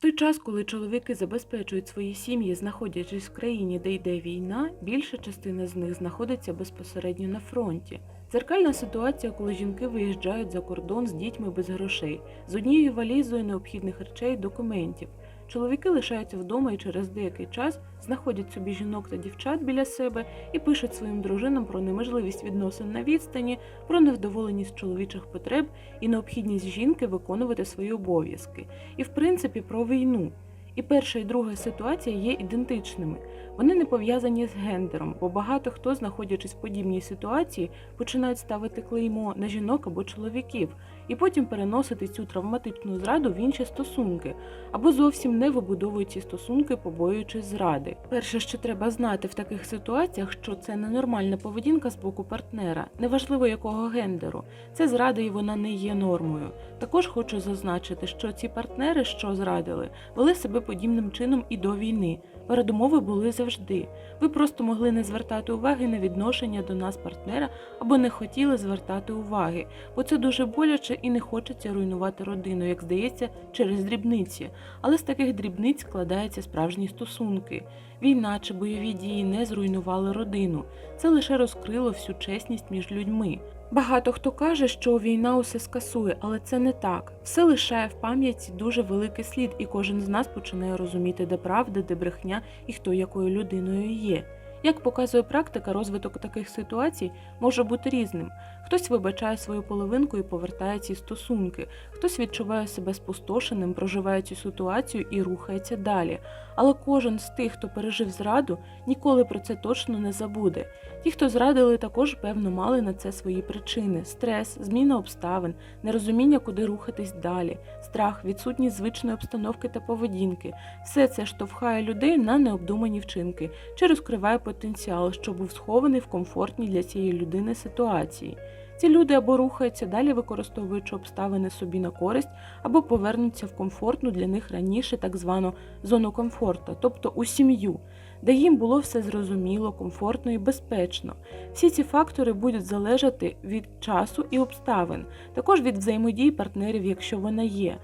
той час, коли чоловіки забезпечують свої сім'ї, знаходячись в країні, де йде війна, більша частина з них знаходиться безпосередньо на фронті. Дзеркальна ситуація, коли жінки виїжджають за кордон з дітьми без грошей, з однією валізою необхідних речей, документів. Чоловіки лишаються вдома і через деякий час знаходять собі жінок та дівчат біля себе і пишуть своїм дружинам про неможливість відносин на відстані, про невдоволеність чоловічих потреб і необхідність жінки виконувати свої обов'язки, і в принципі про війну. І перша і друга ситуація є ідентичними. Вони не пов'язані з гендером, бо багато хто, знаходячись в подібній ситуації, починають ставити клеймо на жінок або чоловіків, і потім переносити цю травматичну зраду в інші стосунки, або зовсім не вибудовують ці стосунки, побоюючись зради. Перше, що треба знати в таких ситуаціях, що це ненормальна поведінка з боку партнера, неважливо якого гендеру. Це зрада і вона не є нормою. Також хочу зазначити, що ці партнери, що зрадили, вели себе подібним чином і до війни. Передумови були завжди. Ви просто могли не звертати уваги на відношення до нас партнера або не хотіли звертати уваги, бо це дуже боляче і не хочеться руйнувати родину, як здається, через дрібниці. Але з таких дрібниць складаються справжні стосунки. Війна чи бойові дії не зруйнували родину. Це лише розкрило всю чесність між людьми. Багато хто каже, що війна усе скасує, але це не так. Все лишає в пам'яті дуже великий слід, і кожен з нас починає розуміти, де правда, де брехня і хто якою людиною є. Як показує практика, розвиток таких ситуацій може бути різним. Хтось вибачає свою половинку і повертає ці стосунки, хтось відчуває себе спустошеним, проживає цю ситуацію і рухається далі. Але кожен з тих, хто пережив зраду, ніколи про це точно не забуде. Ті, хто зрадили, також певно мали на це свої причини: стрес, зміна обставин, нерозуміння, куди рухатись далі, страх, відсутність звичної обстановки та поведінки. Все це штовхає людей на необдумані вчинки чи розкриває потенціал, що був схований в комфортній для цієї людини ситуації. Ці люди або рухаються далі, використовуючи обставини собі на користь, або повернуться в комфортну для них раніше так звану зону комфорту, тобто у сім'ю, де їм було все зрозуміло, комфортно і безпечно. Всі ці фактори будуть залежати від часу і обставин, також від взаємодії партнерів, якщо вона є.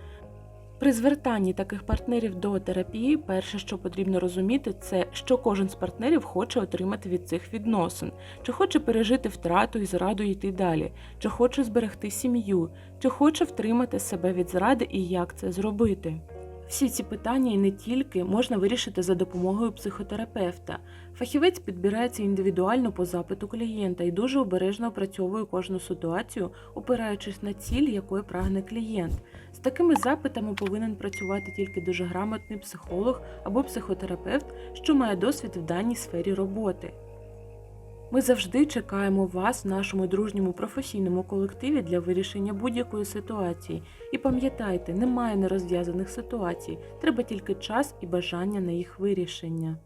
При звертанні таких партнерів до терапії, перше, що потрібно розуміти, це що кожен з партнерів хоче отримати від цих відносин, чи хоче пережити втрату і зраду йти далі, чи хоче зберегти сім'ю, чи хоче втримати себе від зради і як це зробити. Всі ці питання і не тільки можна вирішити за допомогою психотерапевта. Фахівець підбирається індивідуально по запиту клієнта і дуже обережно опрацьовує кожну ситуацію, опираючись на ціль, якої прагне клієнт. З такими запитами повинен працювати тільки дуже грамотний психолог або психотерапевт, що має досвід в даній сфері роботи. Ми завжди чекаємо вас в нашому дружньому професійному колективі для вирішення будь-якої ситуації. І пам'ятайте, немає нерозв'язаних ситуацій, треба тільки час і бажання на їх вирішення.